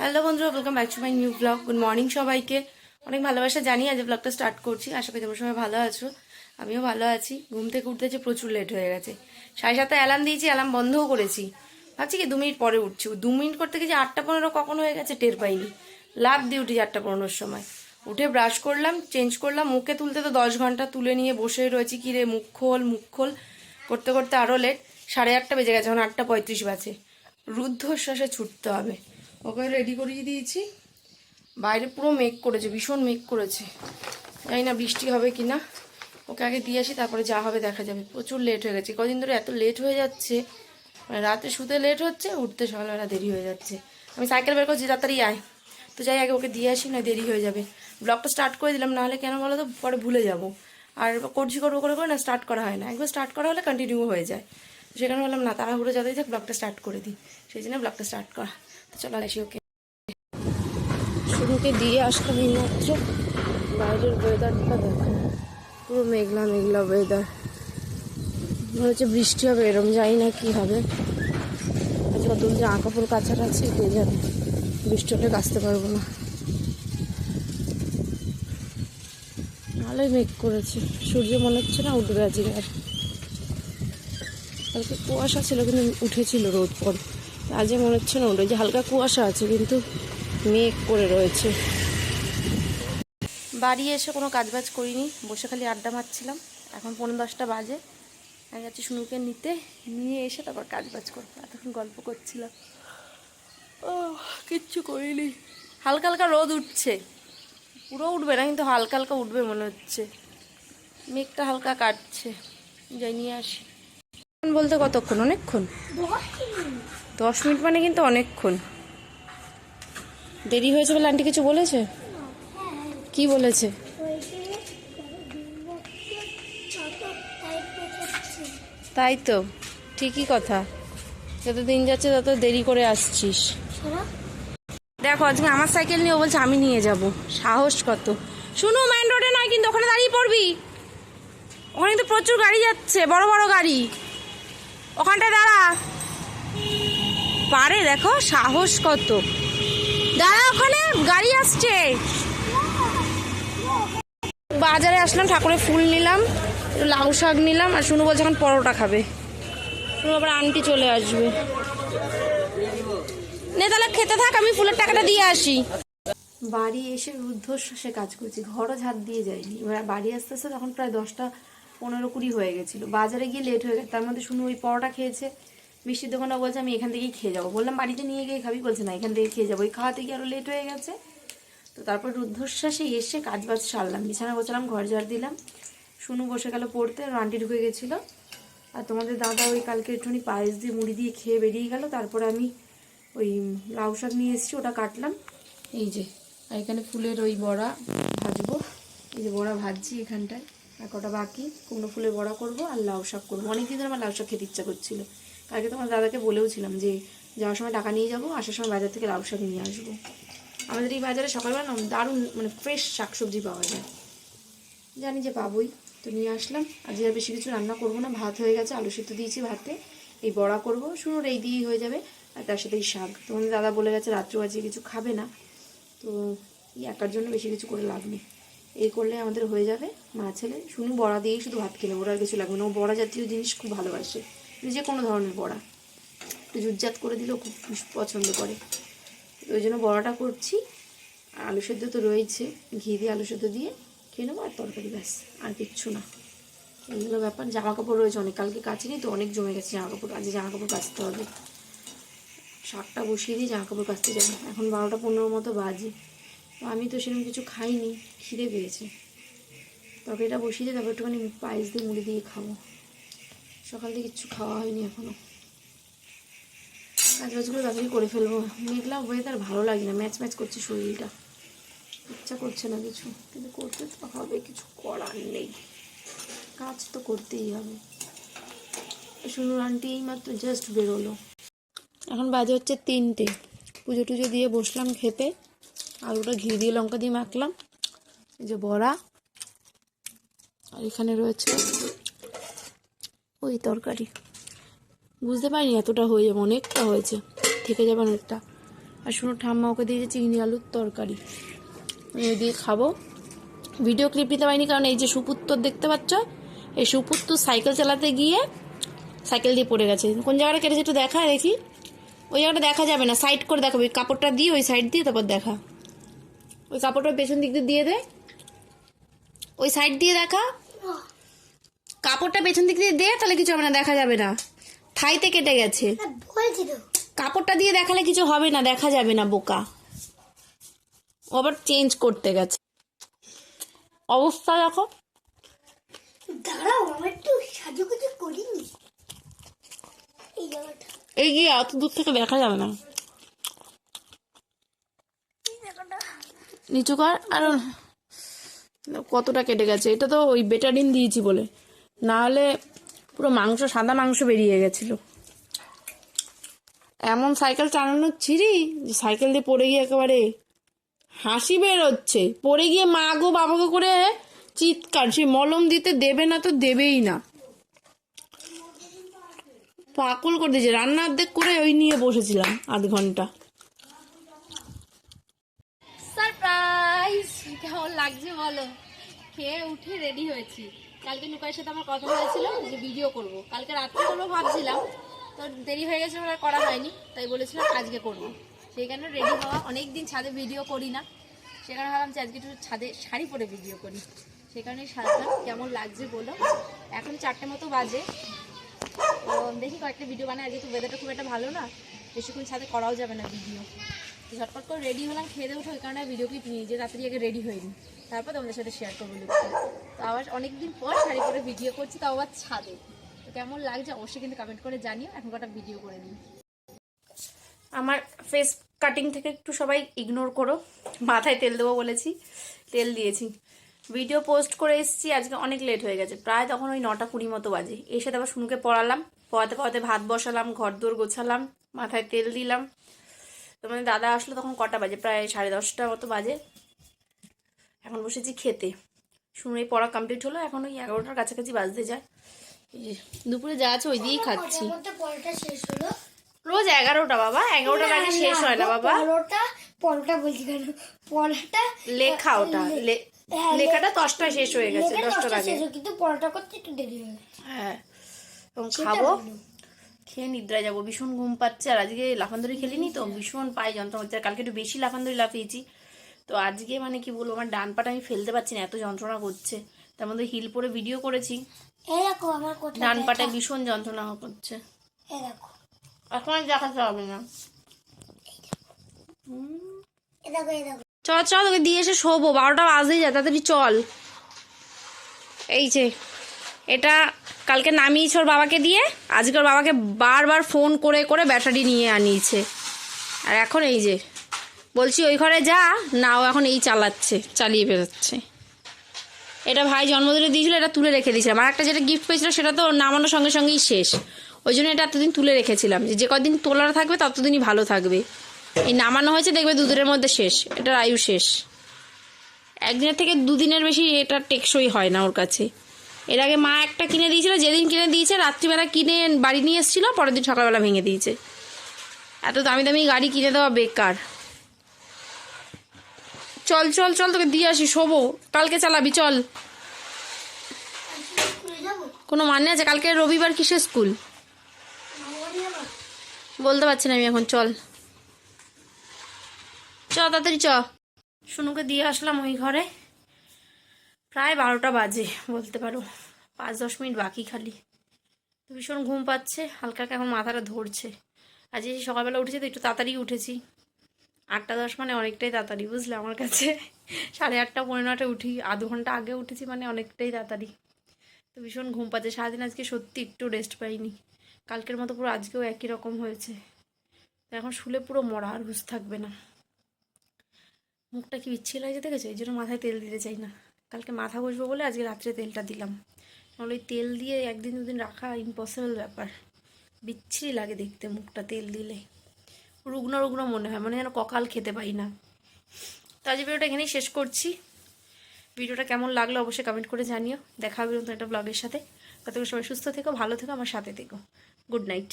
Hello বন্ধুরা welcome back to my new blog good morning সবাইকে। অনেক ভালোবাসা জানি আজ ব্লগটা স্টার্ট করছি। আশা করি তোমরা সবাই ভালো আছো। আমিও ভালো আছি। ঘুম থেকে উঠতেছে প্রচুর লেট হয়ে গেছে। সাড়ে সাতটা অ্যালার্ম দিয়েছি অ্যালার্ম বন্ধও করেছি। ভাবছি কি দু মিনিট পরে উঠছি। দু মিনিট করতে যে আটটা পনেরো কখন হয়ে গেছে টের পাইনি। লাভ দিয়ে উঠি আটটা পনেরোর সময়। উঠে ব্রাশ করলাম চেঞ্জ করলাম। মুখে তুলতে তো দশ ঘণ্টা তুলে নিয়ে বসে রয়েছি। কি রে, মুখ খোল মুখ খোল। করতে করতে আরও লেট সাড়ে আটটা বেজে গেছে, এখন আটটা পঁয়ত্রিশ বাজে। রুদ্ধশ্বাসে ছুটতে হবে। ওকে রেডি করিয়ে দিয়েছি। বাইরে পুরো মেঘ করেছে, ভীষণ মেঘ করেছে। জানি না বৃষ্টি হবে কি না ওকে আগে দিয়ে আসি, তারপরে যা হবে দেখা যাবে। প্রচুর লেট হয়ে গেছে। কদিন ধরে এত লেট হয়ে যাচ্ছে। মানে রাতে শুতে লেট হচ্ছে, উঠতে সকালবেলা দেরি হয়ে যাচ্ছে। আমি সাইকেল বের করছি, তাড়াতাড়ি আয়। তো যাই, আগে ওকে দিয়ে আসি না দেরি হয়ে যাবে। ব্লগটা স্টার্ট করে দিলাম, নাহলে কেন বলো তো পরে ভুলে যাব। আর করছি, করব করে করে না স্টার্ট করা হয় না। একবার স্টার্ট করা হলে কন্টিনিউ হয়ে যায়। সেখানে বললাম, না, তাড়াহুড়ো যাতেই যাক ব্লগটা স্টার্ট করে দিই। সেই জন্য ব্লগটা স্টার্ট করা। তো চলো আসি ওকে। শুরুকে দিয়ে আসলাম এই মাত্র। বাইরের ওয়েদারটা দেখো। পুরো মেঘলা মেঘলা ওয়েদার মনে হচ্ছে বৃষ্টি হবে, এরম জানি না কি হবে। আজ কত যে আঁকাপুর কাছার আছে কে জানে? বৃষ্টি হলে কাচতে পারব না। ভালোই মেঘ করেছে। সূর্য মনে হচ্ছে না উঠবে আজকে আর কালকে কুয়াশা ছিল, কিন্তু উঠেছিল রোদ পর আজকে মনে হচ্ছে না উঠে যে হালকা কুয়াশা আছে, কিন্তু মেঘ করে রয়েছে। বাড়ি এসে কোনো কাজবাজ করিনি, বসে খালি আড্ডা মারছিলাম। এখন পনেরো দশটা বাজে, আমি যাচ্ছি শুনুকে নিতে, নিয়ে এসে তারপর কাজবাজ করব, এতক্ষণ গল্প করছিলাম। ও কিচ্ছু করিনি। হালকা হালকা রোদ উঠছে, পুরো উঠবে না, কিন্তু হালকা হালকা উঠবে মনে হচ্ছে। মেঘটা হালকা কাটছে, যাই নিয়ে আসি। বলতে কতক্ষণ? অনেকক্ষণ? দশ মিনিট মানে কিন্তু অনেকক্ষণ। দেরি হয়েছে বলে আন্টি কিছু বলেছে? কি বলেছে? তাই তো, ঠিকই কথা। যত দিন যাচ্ছে তত দেরি করে আসছিস। দেখো, আজকে আমার সাইকেল নিয়ে বলছে আমি নিয়ে যাব। সাহস কত। শুনো মেন রোডে নয় কিন্তু ওখানে দাঁড়িয়ে পড়বি। ওখানে কিন্তু প্রচুর গাড়ি যাচ্ছে, বড় বড় গাড়ি। ওখানটায় দাঁড়া। পারে দেখো সাহস কত। দাঁড়া ওখানে, গাড়ি আসছে। বাজারে আসলাম ঠাকুরের ফুল নিলাম, লাউ শাক নিলাম, আর শুনু বলছে এখন পরোটা খাবে। শুনু আবার আন্টি চলে আসবে। নে তাহলে খেতে থাক, আমি ফুলের টাকাটা দিয়ে আসি। বাড়ি এসে রুদ্ধশ্বাসে কাজ করছি, ঘরও ঝাড় দিয়ে যায়নি। এবার বাড়ি আসতে আসতে তখন প্রায় দশটা পনেরো কুড়ি হয়ে গেছিল। বাজারে গিয়ে লেট হয়ে গেছে। তার মধ্যে শুনু ওই পরোটা খেয়েছে। মিষ্টির দোকানটা বলছে, আমি এখান থেকেই খেয়ে যাব। বললাম, বাড়িতে নিয়ে গিয়ে খাবি? বলছে, না, এখান থেকে খেয়ে যাব। ওই খাওয়াতে গিয়ে আরও লেট হয়ে গেছে। তো তারপর রুদ্ধশ্বাসে এসে কাজ বাজ সারলাম। বিছানা গোছালাম, ঘর ঝাড় দিলাম। শুনু বসে গেল পড়তে আর আন্টি ঢুকে গেছিল। আর তোমাদের দাদা ওই কালকে একটুখানি পায়েস দিয়ে মুড়ি দিয়ে খেয়ে বেরিয়ে গেল। তারপরে আমি ওই লাউ শাক নিয়ে এসেছি, ওটা কাটলাম। এই যে, আর এখানে ফুলের ওই বড়া ভাজবো। এই যে বড়া ভাজছি এখানটায়। আর কটা বাকি? কুমড়ো ফুলের বড়া করব আর লাউ শাক করব। অনেকদিন ধরে আমার লাউ শাক খেতে ইচ্ছা করছিল। কালকে তোমার দাদাকে বলেও ছিলাম যে যাওয়ার সময় টাকা নিয়ে যাব, আসার সময় বাজার থেকে লাউ শাক নিয়ে আসব। আমাদের এই বাজারে সকালবেলা দারুণ মানে ফ্রেশ শাকসবজি পাওয়া যায়। জানি যে পাবোই, তো নিয়ে আসলাম। আজকে আর বেশি কিছু রান্না করব না, ভাত হয়ে গেছে, আলু সিদ্ধ দিয়েছি ভাতে, এই বড়া করব। শুনুন এই দিয়েই হয়ে যাবে। আর তার সাথে এই শাক। তোমাদের দাদা বলে গেছে, রাত্রেও আজকে কিছু খাবে না। তো এই একার জন্য বেশি কিছু করে লাভ নেই। এই করলে আমাদের হয়ে যাবে। মা ছেলে শুনুন বড়া দিয়েই শুধু ভাত খেলে, ওরা আর কিছু লাগবে না। ও বড়া জাতীয় জিনিস খুব ভালোবাসে। যে কোনো ধরনের বড়া। একটু জুটজাত করে দিলেও খুব পছন্দ করে। ওই জন্য বড়াটা করছি। আলু সেদ্ধ তো রয়েছে। ঘি দিয়ে আলু সেদ্ধ দিয়ে খেয়ে নেব আর তরকারি ব্যাস, আর কিচ্ছু না। এইগুলো ব্যাপার। জামা কাপড় রয়েছে অনেক। কালকে কাচিনি তো, অনেক জমে গেছে জামা কাপড় আজকে জামা কাপড় কাচতে হবে। শাকটা বসিয়ে দিয়ে জামা কাপড় কাচতে যাব। এখন বারোটা পনেরো মতো বাজে। তো আমি তো সেরকম কিছু খাইনি, খিদে পেয়েছে। তরকারিটা বসিয়ে দিয়ে তারপর একটুখানি পায়েস দিয়ে মুড়ি দিয়ে খাব। সকাল থেকে কিচ্ছু খাওয়া হয়নি এখনও কাজ বাজগুলো তাড়াতাড়ি করে ফেলব। মেঘলা ওয়েদার ভালো লাগে না। ম্যাচ ম্যাচ করছে শরীরটা। ইচ্ছা করছে না কিছু। কিন্তু করতে তো হবে, কিছু করার নেই। কাজ তো করতেই হবে। শুনুন আন্টি, এইমাত্র জাস্ট বেরোলো। এখন বাজে হচ্ছে তিনটে। পুজো টুজো দিয়ে বসলাম খেতে। আলুটা ঘি দিয়ে লঙ্কা দিয়ে মাখলাম। এই যে বড়া। আর এখানে রয়েছে ওই তরকারি। বুঝতে পারিনি এতটা হয়ে যাবে, অনেকটা হয়েছে, থেকে যাবে অনেকটা। আর শুনো, ঠাম্মা ওকে দিয়েছে চিংড়ি আলুর তরকারি। আমি দিয়ে খাব। ভিডিও ক্লিপ নিতে পারিনি, কারণ এই যে সুপুত্তর দেখতে পাচ্ছ, এই সুপুত্তর সাইকেল চালাতে গিয়ে সাইকেল দিয়ে পড়ে গেছে। কোন জায়গাটা কেটেছে একটু দেখা দেখি। ওই জায়গাটা দেখা যাবে না সাইড করে দেখাবে। কাপড়টা দিয়ে ওই সাইড দিয়ে তারপর দেখা। ওই কাপড়টা পেছন দিক দিয়ে দিয়ে দে। ওই সাইড দিয়ে দেখা। কাপড়টা পেছন দিক দিয়ে দে তাহলে কিছু হবে না দেখা যাবে না। থাইতে কেটে গেছে। কাপড়টা দিয়ে দেখালে কিছু হবে না দেখা যাবে না বোকা। আবার চেঞ্জ করতে গেছে। অবস্থা দেখো। দাঁড়াও আমার একটু সাজুগুজু করিনি। এই জায়গাটা এই গিয়ে এত দূর থেকে দেখা যাবে না এই জায়গাটা নিচু কর আর কতটা কেটে গেছে? এটা তো ওই বেটাডিন দিয়েছি বলে। না হলে পুরো মাংস, সাদা মাংস বেরিয়ে গেছিল। এমন সাইকেল চালানোর ছিরি যে সাইকেল দিয়ে পড়ে গিয়ে একেবারে হাসি বেরোচ্ছে। পড়ে গিয়ে মা গো, বাবা গো করে চিৎকার। সে মলম দিতে দেবে না তো দেবেই না। পাকল করে দিয়েছে। রান্না অর্ধেক করে ওই নিয়ে বসেছিলাম আধ ঘণ্টা। কেমন লাগছে বলো? খেয়ে উঠে রেডি হয়েছি। কালকে নুকাইয়ের সাথে আমার কথা হয়েছিল যে ভিডিও করব। কালকে রাত্রে করব ভাবছিলাম। তো দেরি হয়ে গেছে আর করা হয়নি। তাই বলেছিলাম আজকে করব। সেই কারণে রেডি হওয়া। অনেক দিন ছাদে ভিডিও করি না। সেখানে ভাবলাম যে আজকে একটু ছাদে শাড়ি পরে ভিডিও করি। সেই কারণে সাজলাম। কেমন লাগছে বলো? এখন চারটে মতো বাজে। তো দেখি কয়েকটা ভিডিও বানাই। আজকে তো ওয়েদারটা খুব একটা ভালো না। বেশিক্ষণ ছাদে করাও যাবে না ভিডিও ঝটপট করে রেডি হলাম, খেয়ে দিয়ে ওই কারণে ভিডিও ক্লিপ নিয়ে, যে রাত্রি আগে রেডি হইনি তারপর তোমাদের সাথে শেয়ার করব তো আবার অনেকদিন পর শাড়ি করে ভিডিও করছি, তাও আবার ছাদে। তো কেমন লাগছে অবশ্যই কিন্তু কমেন্ট করে জানিও, এখন কটা ভিডিও করে নিই। আমার ফেস কাটিং থেকে একটু সবাই ইগনোর করো, মাথায় তেল দেবো বলেছি, তেল দিয়েছি। ভিডিও পোস্ট করে এসেছি, আজকে অনেক লেট হয়ে গেছে, প্রায় তখন ওই নটা কুড়ি মতো বাজে। এসে তারপর শুনুকে পড়ালাম, পড়াতে পড়াতে ভাত বসালাম ঘর দোর গোছালাম, মাথায় তেল দিলাম তো মানে দাদা আসলো তখন কটা বাজে? প্রায় সাড়ে দশটা মতো বাজে। এখন বসেছি খেতে। শুনে পড়া কমপ্লিট হলো এখন ওই এগারোটার কাছাকাছি বাজতে যায়। দুপুরে যা আছে ওই দিয়েই খাচ্ছি। ওটার শেষ হলো রোজ এগারোটা বাবা এগারোটার আগে শেষ হয় না বাবা। পরোটা বলছি কেন? পরোটা লেখা ওটা হ্যাঁ, লেখাটা দশটায় শেষ হয়ে গেছে দশটার দশটা আগে কিন্তু পরোটা করতে একটু দেরি হয়ে। গেছে হ্যাঁ এবং খাব। খেয়ে নিদ্রায় যাব। ভীষণ ঘুম পাচ্ছে আর আজকে লাফান্দরি খেলিনি তো ভীষণ পায়ে যন্ত্রণা হচ্ছে আর কালকে একটু বেশি লাফান্দরি লাফিয়েছি। তো আজকে মানে কি বলব আমার ডান পাটা আমি ফেলতে পারছি না এত যন্ত্রণা করছে। তার মধ্যে হিল পরে ভিডিও করেছি। ডান পাটায় ভীষণ যন্ত্রণা করছে। এখন আর দেখাতে হবে না। চল চল তোকে দিয়ে এসে শোবো বারোটা বাজতেই যায় তাড়াতাড়ি চল। এই যে এটা কালকে নামিয়েছে ওর বাবাকে দিয়ে, আজকে ওর বাবাকে বারবার ফোন করে করে ব্যাটারি নিয়ে আনিয়েছে। আর এখন এই যে, বলছি ওই ঘরে যা, না, ও এখন এই চালাচ্ছে, চালিয়ে বেরোচ্ছে। এটা ভাই জন্মদিনে দিয়েছিল, এটা তুলে রেখে দিয়েছিলাম। আর একটা যেটা গিফট পেয়েছিল, সেটা তো নামানোর সঙ্গে সঙ্গেই শেষ। ওই জন্য এটা এতদিন তুলে রেখেছিলাম। যে যে কদিন তোলার থাকবে, ততদিনই ভালো থাকবে। এই নামানো হয়েছে, দেখবে দুদিনের মধ্যে শেষ। এটার আয়ু শেষ। একদিনের থেকে দুদিনের বেশি এটা টেকসই হয় না ওর কাছে। এর আগে মা একটা কিনে দিয়েছিল, যেদিন কিনে দিয়েছে, রাত্রিবেলা কিনে বাড়ি নিয়ে এসেছিল, পরের দিন সকালবেলা ভেঙে দিয়েছে। এত দামি দামি গাড়ি কিনে দেওয়া বেকার। চল চল চল, তোকে দিয়ে আসি, শোবো। কালকে চালাবি, চল। কোনো মানে আছে? কালকে রবিবার কিসের স্কুল? বলতে পারছি না আমি এখন, চল। চ, তাড়াতাড়ি চ। শুনুকে দিয়ে আসলাম ওই ঘরে। প্রায় বারোটা বাজে, বলতে পারো। পাঁচ, দশ মিনিট বাকি খালি। ভীষণ ঘুম পাচ্ছে হালকা এখন মাথাটা ধরছে। আজ এই সকালবেলা উঠেছি তো, একটু তাড়াতাড়ি উঠেছি। আটটা দশ মানে অনেকটাই তাড়াতাড়ি, বুঝলে আমার কাছে? সাড়ে আটটা, পনেরো নটায় উঠি। আধ ঘণ্টা আগে উঠেছি মানে অনেকটাই তাড়াতাড়ি। তো ভীষণ ঘুম পাচ্ছে। সারাদিন আজকে সত্যি একটু রেস্ট পাইনি। কালকের মতো পুরো আজকেও একই রকম হয়েছে। এখন শুলে পুরো মরা, আর হুঁশ থাকবে না। মুখটা কি বিচ্ছি লাগছে দেখেছ? এই জন্য মাথায় তেল দিতে চাই না। কালকে মাথা বসবো বলে আজকে রাত্রে তেলটা দিলাম। নাহলে ওই তেল দিয়ে একদিন দুদিন রাখা ইম্পসিবল ব্যাপার। বিচ্ছিরি লাগে দেখতে মুখটা তেল দিলে। রুগ্ন রুগ্ন মনে হয়, মনে যেন ককাল খেতে পাই না। তো আজ ভিডিওটা এখানেই শেষ করছি। ভিডিওটা কেমন লাগল অবশ্যই কমেন্ট করে জানিও। দেখা হবে নতুন একটা ব্লগের সাথে। ততক্ষণ সবাই সুস্থ থেকো, ভালো থেকো, আমার সাথে থেকো। Good night